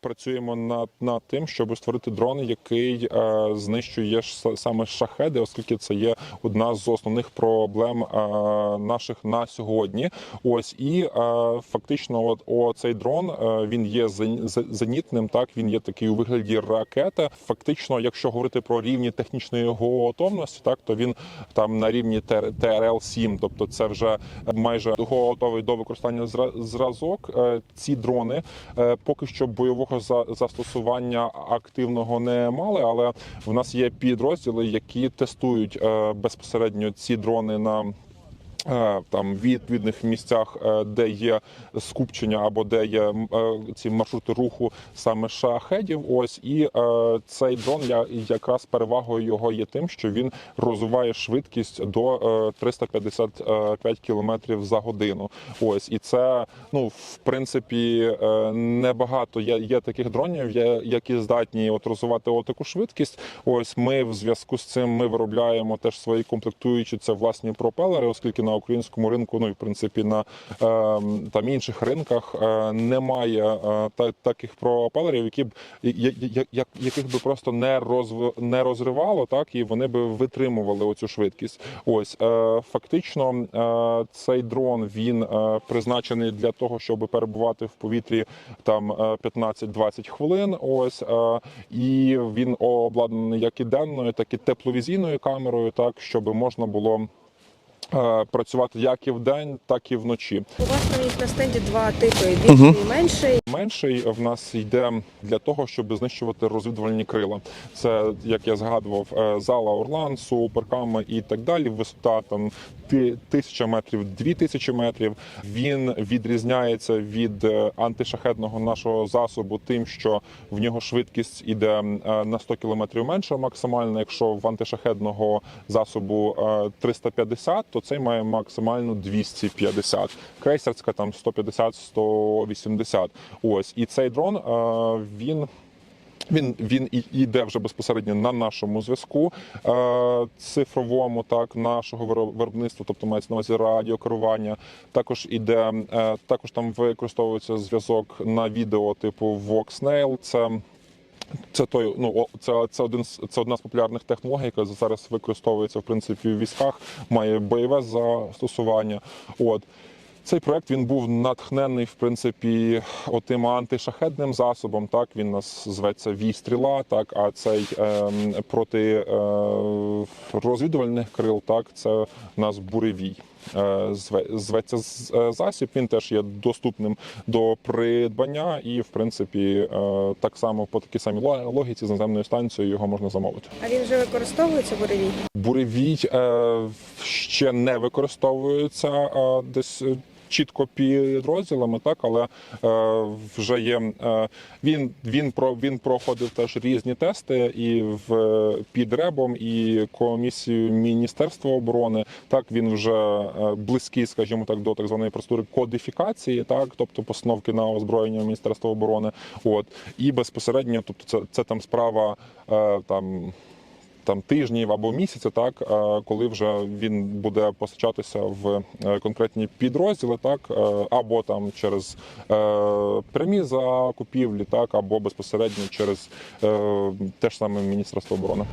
працюємо над, над тим, щоб створити дрон, який е, знищує саме шахеди, оскільки це є одна з основних проблем е, наших на сьогодні. Ось і е, фактично, от о, цей дрон е, він є зен- зенітним. Так він є такий у вигляді ракети. Фактично, якщо говорити про рівні технічної готовності, так то він там на рівні ТРЛ 7 тобто це вже майже готовий до використання зразок. Е, Ці дрони е, поки що бойового за- застосування активного не мали, але в нас є підрозділи, які тестують е, безпосередньо ці дрони на там відповідних місцях, е, де є скупчення або де є е, ці маршрути руху саме шахедів. Ось і е, цей дрон я якраз перевагою його є тим, що він розвиває швидкість до е, 355 км за годину. Ось і це ну в принципі е, небагато є, є таких дронів, які здатні от розвивати отаку швидкість. Ось ми в зв'язку з цим ми виробляємо теж свої комплектуючі це власні пропелери, оскільки на українському ринку, ну і в принципі на е, там інших ринках е, немає е, та, таких пропелерів, які б яких би просто не розв... не розривало, так і вони би витримували оцю швидкість. Ось е, фактично цей дрон він призначений для того, щоб перебувати в повітрі там е, 15-20 хвилин. Ось і він обладнаний як і денною, так і тепловізійною камерою, так щоб можна було. Е, Працювати як і вдень, так і вночі. У вас на стенді два типи: більший і менший. Менший в нас йде для того, щоб знищувати розвідувальні крила. Це як я згадував, е, зала Орлан, суперками і так далі. Висота там ти- тисяча метрів, дві тисячі метрів. Він відрізняється від е, антишахедного нашого засобу, тим, що в нього швидкість іде на 100 км менше максимально. Якщо в антишахедного засобу е, 350, то цей має максимально 250. Крейсерська там 150-180. Ось і цей дрон е, він. Він він і йде вже безпосередньо на нашому зв'язку е, цифровому, так нашого виро- виробництва, тобто мається на увазі радіокерування. Також іде е, також там використовується зв'язок на відео типу Voxnail. Це це той, ну це, це один це одна з популярних технологій, яка зараз використовується в принципі в військах, має бойове застосування. От цей проект він був натхнений в принципі отим антишахедним засобом. Так він нас зветься вій-стріла, так а цей ем, проти е, розвідувальних крил, так це у нас буревій. Е, Зветься е, засіб. Він теж є доступним до придбання, і в принципі е, так само по такій самій логіці з наземною станцією його можна замовити. А він вже використовується буревій? Буревій е, ще не використовується е, десь. Чітко підрозділами, так але е, вже є е, він. Він про він проходив теж різні тести і в під ребом, і комісію Міністерства оборони. Так він вже е, близький, скажімо так, до так званої процедури кодифікації, так тобто постановки на озброєння Міністерства оборони. От і безпосередньо, тобто, це, це там справа е, там там тижнів або місяця, так е, коли вже він буде постачатися в е, конкретні підрозділи, так е, або там через прямі закупівлі, так або безпосередньо через те ж саме Міністерство оборони.